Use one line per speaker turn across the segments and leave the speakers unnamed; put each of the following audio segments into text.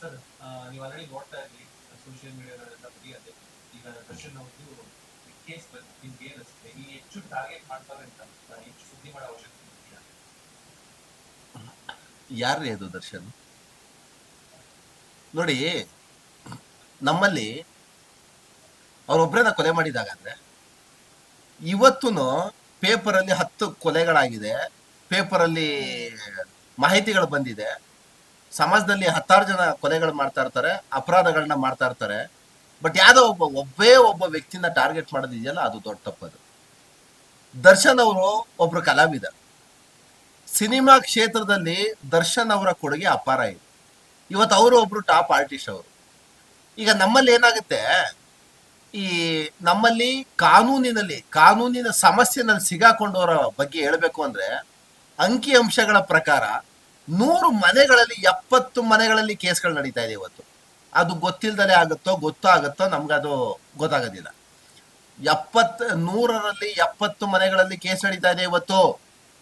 Sir ನೀವು already ನೋಡ್ತಾ social ಮೀಡಿಯಾಗಳೆಲ್ಲ ಈಗ ದರ್ಶನ್ ಅವ್ರದ್ದು ಕೇಸ್ ಬಂದು ನಿಮ್ಗೆ ಏನಿಸುತ್ತೆ ಈ ಹೆಚ್ಚು ಟಾರ್ಗೆಟ್ ಮಾಡ್ತಾರೆ ಅಂತ? ಹೆಚ್ಚು ಸುದ್ದಿ ಮಾಡೋ ಅವಶ್ಯಕತೆ
ಅದು ದರ್ಶನ್? ನೋಡಿ, ನಮ್ಮಲ್ಲಿ ಅವರೊಬ್ಬರನ್ನ ಕೊಲೆ ಮಾಡಿದಾಗಾದ್ರೆ ಇವತ್ತು ಪೇಪರಲ್ಲಿ ಹತ್ತು ಕೊಲೆಗಳಾಗಿದೆ ಪೇಪರಲ್ಲಿ ಮಾಹಿತಿಗಳು ಬಂದಿದೆ. ಸಮಾಜದಲ್ಲಿ ಹತ್ತಾರು ಜನ ಕೊಲೆಗಳು ಮಾಡ್ತಾ ಇರ್ತಾರೆ ಅಪರಾಧಗಳನ್ನ ಮಾಡ್ತಾ ಇರ್ತಾರೆ. ಬಟ್ ಯಾವ್ದೋ ಒಬ್ಬ, ಒಬ್ಬೇ ಒಬ್ಬ ವ್ಯಕ್ತಿನ ಟಾರ್ಗೆಟ್ ಮಾಡೋದಿದೆಯಲ್ಲ ಅದು ದೊಡ್ಡ ತಪ್ಪದು. ದರ್ಶನ್ ಅವರು ಒಬ್ರು ಕಲಾವಿದ. ಸಿನಿಮಾ ಕ್ಷೇತ್ರದಲ್ಲಿ ದರ್ಶನ್ ಅವರ ಕೊಡುಗೆ ಅಪಾರ ಇದೆ. ಇವತ್ತು ಅವರು ಒಬ್ರು ಟಾಪ್ ಆರ್ಟಿಸ್ಟ್ ಅವರು. ಈಗ ನಮ್ಮಲ್ಲಿ ಏನಾಗುತ್ತೆ, ಈ ನಮ್ಮಲ್ಲಿ ಕಾನೂನಿನಲ್ಲಿ, ಕಾನೂನಿನ ಸಮಸ್ಯೆನಲ್ಲಿ ಸಿಗಾಕೊಂಡವರ ಬಗ್ಗೆ ಹೇಳಬೇಕು ಅಂದ್ರೆ, ಅಂಕಿ ಅಂಶಗಳ ಪ್ರಕಾರ ನೂರು ಮನೆಗಳಲ್ಲಿ, ಎಪ್ಪತ್ತು ಮನೆಗಳಲ್ಲಿ ಕೇಸ್ಗಳು ನಡೀತಾ ಇದೆ ಇವತ್ತು. ಅದು ಗೊತ್ತಿಲ್ಲದೆ ಆಗುತ್ತೋ ಗೊತ್ತಾಗುತ್ತೋ ನಮ್ಗದು ಗೊತ್ತಾಗೋದಿಲ್ಲ. ಎಪ್ಪತ್ತು ನೂರರಲ್ಲಿ ಎಪ್ಪತ್ತು ಮನೆಗಳಲ್ಲಿ ಕೇಸ್ ನಡೀತಾ ಇದೆ ಇವತ್ತು.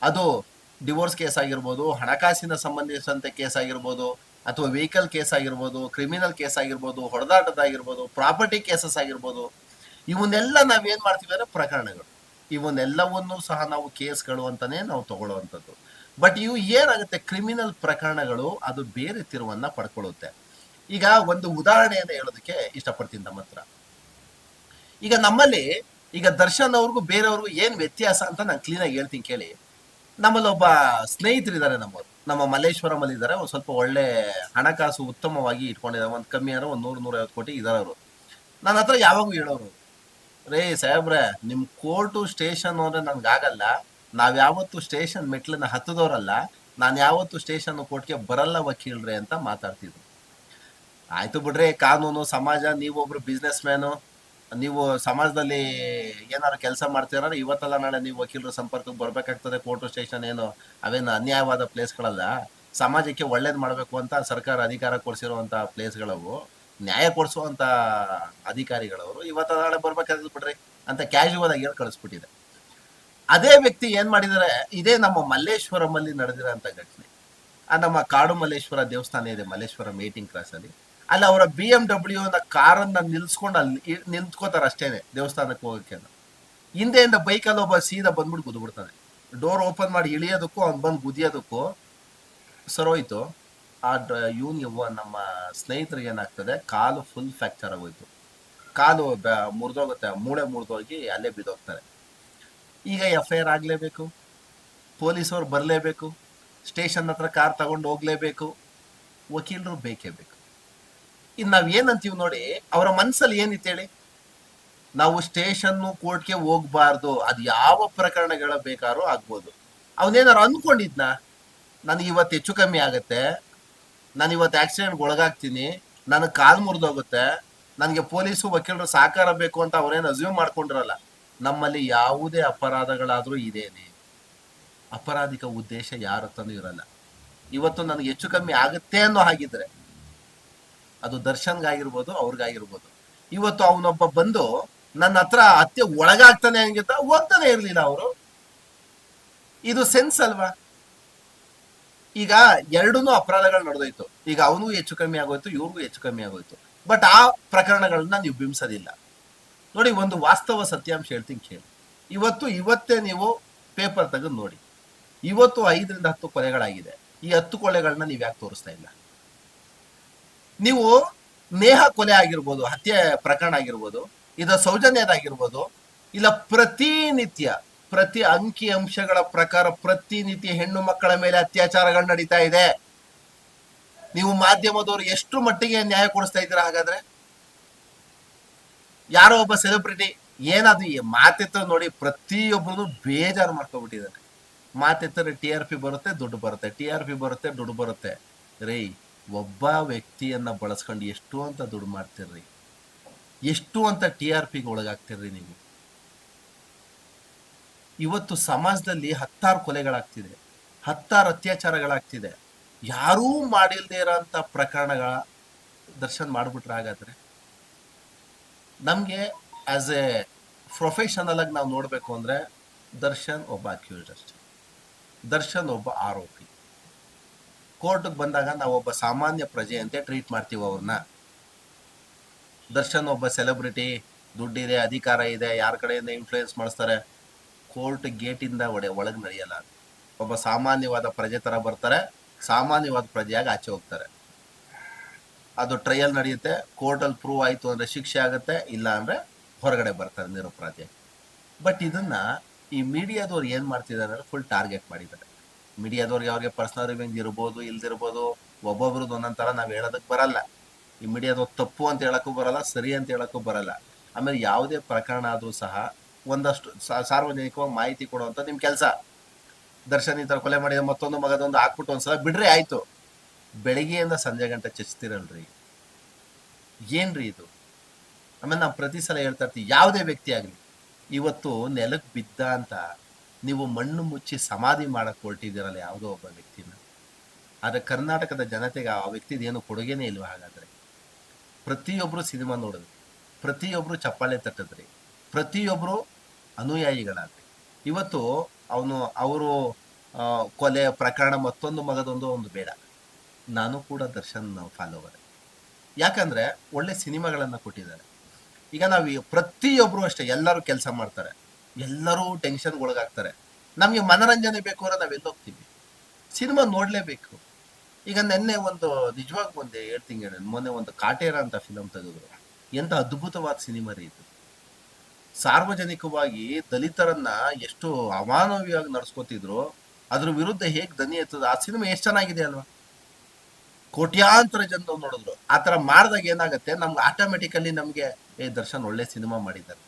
ಅದು ಡಿವೋರ್ಸ್ ಕೇಸ್ ಆಗಿರ್ಬೋದು, ಹಣಕಾಸಿನ ಸಂಬಂಧಿಸಿದಂತೆ ಕೇಸ್ ಆಗಿರ್ಬೋದು, ಅಥವಾ ವೆಹಿಕಲ್ ಕೇಸ್ ಆಗಿರ್ಬೋದು, ಕ್ರಿಮಿನಲ್ ಕೇಸ್ ಆಗಿರ್ಬೋದು, ಹೊಡೆದಾಟದಾಗಿರ್ಬೋದು, ಪ್ರಾಪರ್ಟಿ ಕೇಸಸ್ ಆಗಿರ್ಬೋದು, ಇವನ್ನೆಲ್ಲ ನಾವೇನು ಮಾಡ್ತೀವಿ ಅಂದರೆ ಪ್ರಕರಣಗಳು. ಇವನ್ನೆಲ್ಲವನ್ನೂ ಸಹ ನಾವು ಕೇಸ್ಗಳು ಅಂತಲೇ ನಾವು ತಗೊಳ್ಳುವಂಥದ್ದು. ಬಟ್ ಇವು ಏನಾಗುತ್ತೆ? ಕ್ರಿಮಿನಲ್ ಪ್ರಕರಣಗಳು ಅದು ಬೇರೆ ತಿರುವನ್ನ ಪಡ್ಕೊಳ್ಳುತ್ತೆ. ಈಗ ಒಂದು ಉದಾಹರಣೆಯನ್ನು ಹೇಳೋದಕ್ಕೆ ಇಷ್ಟಪಡ್ತೀನಿ ನಮ್ಮ ಹತ್ರ. ಈಗ ನಮ್ಮಲ್ಲಿ ಈಗ ದರ್ಶನ್ ಅವ್ರಿಗೂ ಬೇರೆಯವ್ರಿಗೂ ಏನ್ ವ್ಯತ್ಯಾಸ ಅಂತ ನಾನು ಕ್ಲೀನಾಗಿ ಹೇಳ್ತೀನಿ ಕೇಳಿ. ನಮ್ಮಲ್ಲಿ ಒಬ್ಬ ಸ್ನೇಹಿತರಿದ್ದಾರೆ ನಮ್ಮವರು. ನಮ್ಮ ಮಲ್ಲೇಶ್ವರಂ ಅಲ್ಲಿ ಇದ್ದಾರೆ. ಒಂದು ಸ್ವಲ್ಪ ಒಳ್ಳೆ ಹಣಕಾಸು ಉತ್ತಮವಾಗಿ ಇಟ್ಕೊಂಡಿದ್ದಾರೆ. ಒಂದು ಕಮ್ಮಿ ಅಂದ್ರೆ ಒಂದು ನೂರು, ನೂರೈವತ್ತು ಕೋಟಿ ಇದಾರೆ ಅವರು. ನನ್ನ ಹತ್ರ ಯಾವಾಗೂ ಹೇಳೋರು, ರೇ ಸಾಹೇಬ್ರೆ, ನಿಮ್ ಕೋರ್ಟು ಸ್ಟೇಷನ್ ಅಂದ್ರೆ ನನ್ಗೆ ಆಗಲ್ಲ ನಾವ್ ಯಾವತ್ತು ಸ್ಟೇಷನ್ ಮೆಟ್ಲನ್ನ ಹತ್ತದವರಲ್ಲ, ನಾನು ಯಾವತ್ತು ಸ್ಟೇಷನ್ ಕೋರ್ಟ್ಗೆ ಬರಲ್ಲ ವಕೀಲ್ರೆ ಅಂತ ಮಾತಾಡ್ತಿದ್ರು. ಆಯ್ತು ಬಿಡ್ರಿ, ಕಾನೂನು, ಸಮಾಜ, ನೀವೊಬ್ರು ಬಿಸ್ನೆಸ್ ಮ್ಯಾನು ನೀವು ಸಮಾಜದಲ್ಲಿ ಏನಾದ್ರು ಕೆಲಸ ಮಾಡ್ತೀರ, ಇವತ್ತಲ್ಲ ನಾಳೆ ನೀವು ವಕೀಲರು ಸಂಪರ್ಕಕ್ಕೆ ಬರಬೇಕಾಗ್ತದೆ, ಕೋರ್ಟ್, ಸ್ಟೇಷನ್ ಏನು, ಅವೇನು ಅನ್ಯಾಯವಾದ ಪ್ಲೇಸ್ಗಳಲ್ಲ. ಸಮಾಜಕ್ಕೆ ಒಳ್ಳೇದು ಮಾಡಬೇಕು ಅಂತ ಸರ್ಕಾರ ಅಧಿಕಾರ ಕೊಡಿಸಿರುವಂತ ಪ್ಲೇಸ್ಗಳವು, ನ್ಯಾಯ ಕೊಡಿಸುವಂತ ಅಧಿಕಾರಿಗಳವರು ಇವತ್ತ ನಾಳೆ ಬರ್ಬೇಕಾಗ್ತದೆ ಬಿಡ್ರಿ ಅಂತ ಕ್ಯಾಶುವಲ್ ಆಗಿ ಹೇಳಿ ಕಳಿಸ್ಬಿಟ್ಟಿದೆ. ಅದೇ ವ್ಯಕ್ತಿ ಏನ್ ಮಾಡಿದರೆ? ಇದೇ ನಮ್ಮ ಮಲ್ಲೇಶ್ವರಂ ಅಲ್ಲಿ ನಡೆದಿರೋಂಥ ಘಟನೆ. ಆ ನಮ್ಮ ಕಾಡು ಮಲ್ಲೇಶ್ವರ ದೇವಸ್ಥಾನ ಇದೆ, ಮಲ್ಲೇಶ್ವರ ಮೀಟಿಂಗ್ ಕ್ರಾಸ್ ಅಲ್ಲಿ. ಅಲ್ಲಿ ಅವರ ಬಿ ಎಂ ಡಬ್ಲ್ಯೂ ಅನ್ನ ಕಾರನ್ನ ನಿಲ್ಸ್ಕೊಂಡು ಅಲ್ಲಿ ನಿಂತ್ಕೋತಾರ ಅಷ್ಟೇನೆ ದೇವಸ್ಥಾನಕ್ಕೆ ಹೋಗಕ್ಕೆ ಅಂತ. ಹಿಂದೆಯಿಂದ ಬೈಕಲ್ಲಿ ಒಬ್ಬ ಸೀದಾ ಬಂದ್ಬಿಟ್ಟು ಗುದ್ಬಿಡ್ತಾನೆ ಡೋರ್ ಓಪನ್ ಮಾಡಿ ಇಳಿಯೋದಕ್ಕೂ ಅವ್ನು ಬಂದು ಗುದಿಯೋದಕ್ಕೂ ಸರೋಯ್ತು ಆ ಯುವ ನಮ್ಮ ಸ್ನೇಹಿತರಿಗೆ ಏನಾಗ್ತದೆ? ಕಾಲು ಫುಲ್ ಫ್ಯಾಕ್ಚರ್ ಆಗೋಯ್ತು ಕಾಲು ಮುರಿದೋಗುತ್ತೆ, ಮೂಳೆ ಮುರಿದೋಗಿ ಅಲ್ಲೇ ಬಿದ್ದೋಗ್ತಾರೆ. ಈಗ ಎಫ್ ಐ ಆರ್ ಆಗಲೇಬೇಕು. ಪೊಲೀಸವ್ರು ಬರಲೇಬೇಕು. ಸ್ಟೇಷನ್ ಹತ್ರ ಕಾರ್ ತಗೊಂಡು ಹೋಗ್ಲೇಬೇಕು. ವಕೀಲರು ಬೇಕೇ ಬೇಕು. ಇನ್ನು ನಾವ್ ಏನಂತೀವಿ ನೋಡಿ, ಅವರ ಮನಸ್ಸಲ್ಲಿ ಏನಿತ್ತು ಹೇಳಿ? ನಾವು ಸ್ಟೇಷನ್ ಕೋರ್ಟ್ಗೆ ಹೋಗ್ಬಾರ್ದು. ಅದು ಯಾವ ಪ್ರಕರಣಗಳ ಬೇಕಾದ್ರೂ ಆಗ್ಬೋದು. ಅವನೇನಾರು ಅನ್ಕೊಂಡಿದ್ನ? ನನಗೆ ಇವತ್ತು ಹೆಚ್ಚು ಕಮ್ಮಿ ಆಗುತ್ತೆ. ನಾನು ಇವತ್ತು ಆಕ್ಸಿಡೆಂಟ್ಗೆ ಒಳಗಾಗ್ತೀನಿ. ನನಗೆ ಕಾಲು ಮುರಿದೋಗುತ್ತೆ. ನನಗೆ ಪೊಲೀಸು, ವಕೀಲರು ಸಹಕಾರ ಬೇಕು ಅಂತ ಅವ್ರೇನು ಅಸ್ಯೂಮ್ ಮಾಡ್ಕೊಂಡಿರಲ್ಲ. ನಮ್ಮಲ್ಲಿ ಯಾವುದೇ ಅಪರಾಧಗಳಾದರೂ ಇದೇನೆ. ಅಪರಾಧಿಕ ಉದ್ದೇಶ ಯಾರ ಹತ್ರನೂ ಇರಲ್ಲ. ಇವತ್ತು ನನಗೆ ಹೆಚ್ಚು ಕಮ್ಮಿ ಆಗುತ್ತೆ ಅನ್ನೋ ಹಾಗಿದ್ರೆ, ಅದು ದರ್ಶನ್ಗಾಗಿರ್ಬೋದು, ಅವ್ರಿಗಾಗಿರ್ಬೋದು. ಇವತ್ತು ಅವನೊಬ್ಬ ಬಂದು ನನ್ನ ಹತ್ರ ಅತ್ಯ ಒಳಗಾಗ್ತಾನೆ ಹಂಗಿತ್ತ ಓದ್ತಾನೆ ಇರಲಿಲ್ಲ ಅವರು. ಇದು ಸೆನ್ಸ್ ಅಲ್ವಾ? ಈಗ ಎರಡೂ ಅಪರಾಧಗಳು ನಡೆದೋಯ್ತು. ಈಗ ಅವನಿಗೂ ಹೆಚ್ಚು ಕಮ್ಮಿ ಆಗೋಯ್ತು, ಇವ್ರಿಗೂ ಹೆಚ್ಚು ಕಮ್ಮಿ ಆಗೋಯ್ತು. ಬಟ್ ಆ ಪ್ರಕರಣಗಳನ್ನ ನೀವು ಬಿಂಬಿಸೋದಿಲ್ಲ. ನೋಡಿ, ಒಂದು ವಾಸ್ತವ ಸತ್ಯಾಂಶ ಹೇಳ್ತೀನಿ ಕೇಳಿ. ಇವತ್ತು, ಇವತ್ತೇ ನೀವು ಪೇಪರ್ ತೆಗೆದು ನೋಡಿ. ಇವತ್ತು ಐದರಿಂದ ಹತ್ತು ಕೊಲೆಗಳಾಗಿದೆ. ಈ ಹತ್ತು ಕೊಲೆಗಳನ್ನ ನೀವು ಯಾಕೆ ತೋರಿಸ್ತಾ ಇಲ್ಲ? ನೀವು ನೇಹ ಕೊಲೆ ಆಗಿರ್ಬೋದು, ಹತ್ಯೆ ಪ್ರಕರಣ ಆಗಿರ್ಬೋದು ಇದು ಸೌಜನ್ಯದಾಗಿರ್ಬೋದು, ಇಲ್ಲ ಪ್ರತಿನಿತ್ಯ, ಪ್ರತಿ ಅಂಕಿ ಅಂಶಗಳ ಪ್ರಕಾರ ಪ್ರತಿನಿತ್ಯ ಹೆಣ್ಣು ಮಕ್ಕಳ ಮೇಲೆ ಅತ್ಯಾಚಾರಗಳು ನಡೀತಾ ಇದೆ. ನೀವು ಮಾಧ್ಯಮದವರು ಎಷ್ಟು ಮಟ್ಟಿಗೆ ನ್ಯಾಯ ಕೊಡಿಸ್ತಾ ಇದ್ದೀರಾ ಹಾಗಾದ್ರೆ? ಯಾರೋ ಒಬ್ಬ ಸೆಲೆಬ್ರಿಟಿ ಏನಾದ್ರು ಈ ಮಾತೆತ್ತ ನೋಡಿ ಪ್ರತಿಯೊಬ್ಬರು ಬೇಜಾರು ಮಾಡ್ಕೊಬಿಟ್ಟಿದ್ದಾರೆ. ಮಾತೆತ್ತರೆ ಟಿ ಆರ್ ಪಿ ಬರುತ್ತೆ, ದುಡ್ಡು ಬರುತ್ತೆ. ಟಿ ಆರ್ ಪಿ ಬರುತ್ತೆ, ದುಡ್ಡು ಬರುತ್ತೆ. ರೀ, ಒಬ್ಬ ವ್ಯಕ್ತಿಯನ್ನ ಬಳಸ್ಕೊಂಡು ಎಷ್ಟು ಅಂತ ದುಡ್ಡು ಮಾಡ್ತಿರ್ರಿ. ಎಷ್ಟು ಅಂತ ಟಿ ಆರ್ ಪಿಗೆ ಒಳಗಾಗ್ತಿರ್ರಿ ನೀವು. ಇವತ್ತು ಸಮಾಜದಲ್ಲಿ ಹತ್ತಾರು ಕೊಲೆಗಳಾಗ್ತಿದೆ. ಹತ್ತಾರು ಅತ್ಯಾಚಾರಗಳಾಗ್ತಿದೆ. ಯಾರೂ ಮಾಡಿಲ್ದೇ ಇರೋಂಥ ಪ್ರಕರಣಗಳ ದರ್ಶನ್ ಮಾಡ್ಬಿಟ್ರೆ ಹಾಗಾದ್ರೆ? ನಮಗೆ ಆಸ್ ಎ ಪ್ರೊಫೆಷನಲ್ ಆಗಿ ನಾವು ನೋಡಬೇಕು ಅಂದ್ರೆ ದರ್ಶನ್ ಒಬ್ಬ ಅಕ್ಯೂಸ್ಡ್ ಅಷ್ಟೇ. ದರ್ಶನ್ ಒಬ್ಬ ಆರೋಪಿ. ಕೋರ್ಟ್ಗೆ ಬಂದಾಗ ನಾವು ಒಬ್ಬ ಸಾಮಾನ್ಯ ಪ್ರಜೆ ಅಂತ ಟ್ರೀಟ್ ಮಾಡ್ತೀವಿ ಅವ್ರನ್ನ ದರ್ಶನ್ ಒಬ್ಬ ಸೆಲೆಬ್ರಿಟಿ ದುಡ್ಡಿದೆ, ಅಧಿಕಾರ ಇದೆ, ಯಾರ ಕಡೆಯಿಂದ ಇನ್ಫ್ಲೂಯೆನ್ಸ್ ಮಾಡಿಸ್ತಾರೆ? ಕೋರ್ಟ್ ಗೇಟಿಂದ ಒಡೆ, ಒಳಗೆ ನಡೆಯಲ್ಲ. ಒಬ್ಬ ಸಾಮಾನ್ಯವಾದ ಪ್ರಜೆ ಥರ ಬರ್ತಾರೆ, ಸಾಮಾನ್ಯವಾದ ಪ್ರಜೆಯಾಗಿ ಆಚೆ ಹೋಗ್ತಾರೆ. ಅದು ಟ್ರಯಲ್ ನಡೆಯುತ್ತೆ ಕೋರ್ಟಲ್ಲಿ ಪ್ರೂವ್ ಆಯಿತು ಅಂದರೆ ಶಿಕ್ಷೆ ಆಗುತ್ತೆ, ಇಲ್ಲ ಅಂದರೆ ಹೊರಗಡೆ ಬರ್ತಾರೆ ನಿರಪರಾಧಿ ಬಟ್ ಇದನ್ನ ಈ ಮೀಡಿಯಾದವ್ರು ಏನು ಮಾಡ್ತಿದ್ದಾರೆ ಅಂದರೆ ಫುಲ್ ಟಾರ್ಗೆಟ್ ಮಾಡಿದ್ದಾರೆ. ಮೀಡಿಯಾದವ್ರಿಗೆ ಅವ್ರಿಗೆ ಪರ್ಸನಲ್ ರಿವೆಂಜ್ ಇರ್ಬೋದು, ಇಲ್ದಿರ್ಬೋದು ಒಬ್ಬೊಬ್ರದ್ದು ಒಂದೊಂದು ಥರ ನಾವು ಹೇಳೋದಕ್ಕೆ ಬರಲ್ಲ. ಈ ಮೀಡಿಯಾದವ್ರು ತಪ್ಪು ಅಂತ ಹೇಳೋಕ್ಕೂ ಬರಲ್ಲ, ಸರಿ ಅಂತ ಹೇಳೋಕ್ಕೂ ಬರಲ್ಲ. ಆಮೇಲೆ ಯಾವುದೇ ಪ್ರಕರಣ ಆದರೂ ಸಹ ಒಂದಷ್ಟು ಸಾರ್ವಜನಿಕವಾಗಿ ಮಾಹಿತಿ ಕೊಡುವಂಥ ನಿಮ್ಮ ಕೆಲಸ. ದರ್ಶನ್ ಈ ಥರ ಕೊಲೆ ಮಾಡಿದ ಮತ್ತೊಂದು ಮಗದೊಂದು ಹಾಕ್ಬಿಟ್ಟು ಒಂದ್ಸಲ ಬಿಡ್ರಿ ಆಯ್ತು. ಬೆಳಗ್ಗೆಯಿಂದ ಸಂಜೆ ಗಂಟೆ ಚಚ್ತಿರಲ್ರಿ. ಏನ್ರಿ ಇದು? ಆಮೇಲೆ ನಾವು ಪ್ರತಿ ಸಲ ಹೇಳ್ತಾ ಇರ್ತೀವಿ, ಯಾವುದೇ ವ್ಯಕ್ತಿ ಆಗಲಿ, ಇವತ್ತು ನೆಲಕ್ಕೆ ಬಿದ್ದ ಅಂತ ನೀವು ಮಣ್ಣು ಮುಚ್ಚಿ ಸಮಾಧಿ ಮಾಡಕ್ ಹೊರಟಿದ್ದೀರಲ್ಲ ಯಾವುದೋ ಒಬ್ಬ ವ್ಯಕ್ತಿನ. ಆದರೆ ಕರ್ನಾಟಕದ ಜನತೆಗೆ ಆ ವ್ಯಕ್ತಿದ ಏನು ಕೊಡುಗೆನೇ ಇಲ್ವ ಹಾಗಾದ್ರೆ? ಪ್ರತಿಯೊಬ್ಬರು ಸಿನಿಮಾ ನೋಡಿದ್ರಿ ಪ್ರತಿಯೊಬ್ಬರು ಚಪ್ಪಾಳೆ ತಟ್ಟಿದ್ರಿ ಪ್ರತಿಯೊಬ್ಬರು ಅನುಯಾಯಿಗಳಾದ್ರಿ. ಇವತ್ತು ಅವನು, ಅವರು ಕೊಲೆ, ಪ್ರಕರಣ ಮತ್ತೊಂದು ಮಗದೊಂದು ಒಂದು ಬೇಡ. ನಾನು ಕೂಡ ದರ್ಶನ್ ಫಾಲೋವರ್ ಯಾಕಂದ್ರೆ ಒಳ್ಳೆ ಸಿನಿಮಾಗಳನ್ನ ಕೊಟ್ಟಿದ್ದಾರೆ. ಈಗ ನಾವು ಪ್ರತಿಯೊಬ್ಬರು ಅಷ್ಟೇ, ಎಲ್ಲರೂ ಕೆಲಸ ಮಾಡ್ತಾರೆ. ಎಲ್ಲರೂ ಟೆನ್ಷನ್ ಒಳಗಾಗ್ತಾರೆ. ನಮಗೆ ಮನರಂಜನೆ ಬೇಕು ಅಂದ್ರೆ ಎಲ್ಲಿ ಹೋಗ್ತೀವಿ ಸಿನಿಮಾ ನೋಡ್ಲೇಬೇಕು. ಈಗ ನಿನ್ನೆ ಒಂದು, ನಿಜವಾಗ್ ಬಂದೆ ಹೇಳ್ತೀನಿ ಹೇಳಿ, ಮೊನ್ನೆ ಒಂದು ಕಾಟೇರ ಅಂತ ಫಿಲಮ್ ತೆಗೆದ್ರು. ಎಂತ ಅದ್ಭುತವಾದ ಸಿನಿಮಾ ರೀ ಇದು. ಸಾರ್ವಜನಿಕವಾಗಿ ದಲಿತರನ್ನ ಎಷ್ಟು ಅಮಾನವೀಯವಾಗಿ ನಡ್ಸ್ಕೊತಿದ್ರು, ಅದ್ರ ವಿರುದ್ಧ ಹೇಗೆ ದನಿ ಎತ್ತದ, ಆ ಸಿನಿಮಾ ಎಷ್ಟು ಚೆನ್ನಾಗಿದೆ ಅಲ್ವಾ? ಕೋಟ್ಯಾಂತರ ಜನ ನೋಡಿದ್ರು. ಆ ಥರ ಮಾಡಿದಾಗ ಏನಾಗುತ್ತೆ, ನಮ್ಗೆ ಆಟೋಮೆಟಿಕಲಿ ನಮಗೆ, ಏ ದರ್ಶನ್ ಒಳ್ಳೆ ಸಿನಿಮಾ ಮಾಡಿದ್ದಾರೆ.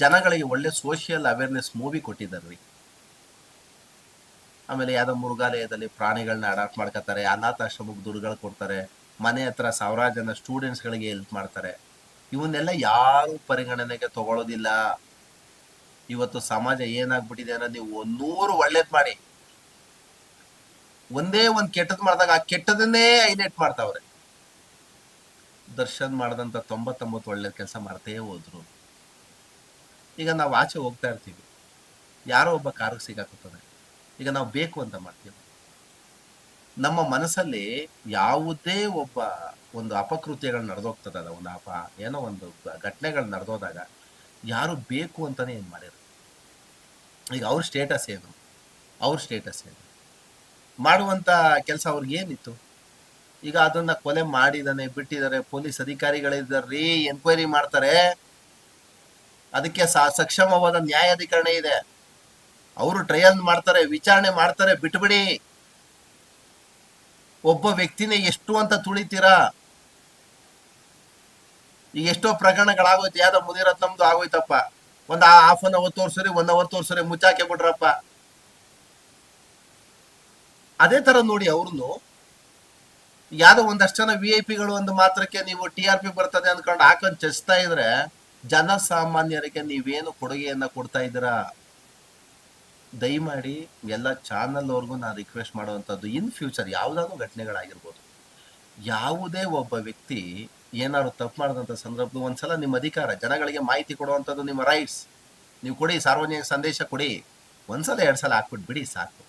ಜನಗಳಿಗೆ ಒಳ್ಳೆ ಸೋಷಿಯಲ್ ಅವೇರ್ನೆಸ್ ಮೂವಿ ಕೊಟ್ಟಿದ್ದಾರೆ. ಆಮೇಲೆ ಯಾವ್ದೋ ಮೃಗಾಲಯದಲ್ಲಿ ಪ್ರಾಣಿಗಳನ್ನ ಅಡಾಪ್ಟ್ ಮಾಡ್ಕೋತಾರೆ ಅನಾಥಾಶ್ರಮಕ್ಕೆ ದುಡ್ಡುಗಳು ಕೊಡ್ತಾರೆ, ಮನೆ ಹತ್ರ ಸಾವಿರಾರು ಜನ ಸ್ಟೂಡೆಂಟ್ಸ್ಗಳಿಗೆ ಹೆಲ್ಪ್ ಮಾಡ್ತಾರೆ. ಇವನ್ನೆಲ್ಲ ಯಾರು ಪರಿಗಣನೆಗೆ ತಗೊಳ್ಳೋದಿಲ್ಲ ಇವತ್ತು ಸಮಾಜ ಏನಾಗ್ಬಿಟ್ಟಿದೆ ಅನ್ನೋದು ನೀವು ಒಂದೂರು ಒಳ್ಳೇದ್ ಮಾಡಿ. ಒಂದೇ ಒಂದ್ ಕೆಟ್ಟದ್ ಮಾಡಿದಾಗ ಆ ಕೆಟ್ಟದನ್ನೇ ಹೈಲೈಟ್ ಮಾಡ್ತಾವ್ರೆ. ದರ್ಶನ್ ಮಾಡಿದಂತ ತೊಂಬತ್ತೊಂಬತ್ತು ಒಳ್ಳೆ ಕೆಲಸ ಮಾಡ್ತೇ ಹೋದ್ರು. ಈಗ ನಾವು ಆಚೆ ಹೋಗ್ತಾ ಇರ್ತೀವಿ. ಯಾರೋ ಒಬ್ಬ ಕಾರಿಗೆ ಸಿಗಾಕುತ್ತದೆ. ಈಗ ನಾವು ಬೇಕು ಅಂತ ಮಾಡ್ತೀವಿ. ನಮ್ಮ ಮನಸ್ಸಲ್ಲಿ ಯಾವುದೇ ಒಬ್ಬ ಒಂದು ಅಪಕೃತ್ಯಗಳು ನಡೆದೋಗ್ತದಲ್ಲ ಒಂದು ಅಪ ಏನೋ ಒಂದು ಘಟನೆಗಳು ನಡೆದೋದಾಗ ಯಾರು ಬೇಕು ಅಂತಾನೆ ಏನು ಮಾಡಿದ್ರು ಈಗ ಅವ್ರ ಸ್ಟೇಟಸ್ ಏನು? ಅವ್ರ ಸ್ಟೇಟಸ್ ಏನು? ಮಾಡುವಂತ ಕೆಲಸ ಅವ್ರಿಗೆ ಏನಿತ್ತು? ಈಗ ಅದನ್ನ ಕೊಲೆ ಮಾಡಿದಾನೆ ಬಿಟ್ಟಿದ್ದಾರೆ, ಪೊಲೀಸ್ ಅಧಿಕಾರಿಗಳಿದ್ದಾರ್ರಿ ಎನ್ಕ್ವೈರಿ ಮಾಡ್ತಾರೆ. ಅದಕ್ಕೆ ಸಕ್ಷಮವಾದ ನ್ಯಾಯಾಧಿಕರಣ ಇದೆ. ಅವರು ಟ್ರಯಲ್ ಮಾಡ್ತಾರೆ, ವಿಚಾರಣೆ ಮಾಡ್ತಾರೆ, ಬಿಟ್ಬಿಡಿ. ಒಬ್ಬ ವ್ಯಕ್ತಿನೇ ಎಷ್ಟು ಅಂತ ತುಳಿತೀರಾ? ಈಗ ಎಷ್ಟೋ ಪ್ರಕರಣಗಳಾಗೋಯ್ತು, ಯಾವ್ದೋ ಮುನಿರತ್ನಮ್ದು ಆಗೋಯ್ತಪ್ಪ. ಒಂದು ಹಾಫ್ ಅನ್ ಅವರ್ ತೋರ್ಸ್ರಿ ಒನ್ ಅವರ್ ತೋರ್ಸ್ರಿ ಮುಚ್ಚಾಕೆ ಬಿಡ್ರಪ್ಪ ಅದೇ ತರ ನೋಡಿ ಅವ್ರನ್ನು ಯಾವ್ದೋ ಒಂದಷ್ಟು ಜನ ವಿ ಐ ಪಿಗಳು ಒಂದು ಮಾತ್ರಕ್ಕೆ ನೀವು ಟಿ ಆರ್ ಪಿ ಬರ್ತದೆ ಅನ್ಕೊಂಡು ಹಾಕೊಂಡ್ ಚಚ್ತಾ ಇದ್ರೆ ಜನಸಾಮಾನ್ಯರಿಗೆ ನೀವೇನು ಕೊಡುಗೆಯನ್ನ ಕೊಡ್ತಾ ಇದ್ದೀರಾ? ದಯಮಾಡಿ ಎಲ್ಲ ಚಾನಲ್ ಅವ್ರಿಗೂ ನಾನು ರಿಕ್ವೆಸ್ಟ್ ಮಾಡುವಂಥದ್ದು ಇನ್ ಫ್ಯೂಚರ್ ಯಾವುದಾದ್ರು ಘಟನೆಗಳಾಗಿರ್ಬೋದು. ಯಾವುದೇ ಒಬ್ಬ ವ್ಯಕ್ತಿ ಏನಾದ್ರು ತಪ್ಪು ಮಾಡಿದಂಥ ಸಂದರ್ಭದಲ್ಲಿ ಒಂದ್ಸಲ ನಿಮ್ಮ ಅಧಿಕಾರ, ಜನಗಳಿಗೆ ಮಾಹಿತಿ ಕೊಡುವಂಥದ್ದು ನಿಮ್ಮ ರೈಟ್ಸ್ ನೀವು ಕೊಡಿ, ಸಾರ್ವಜನಿಕ ಸಂದೇಶ ಕೊಡಿ. ಒಂದ್ಸಲ ಎರಡು ಸಲ ಹಾಕ್ಬಿಟ್ಟು ಬಿಡಿ ಸಾಕು.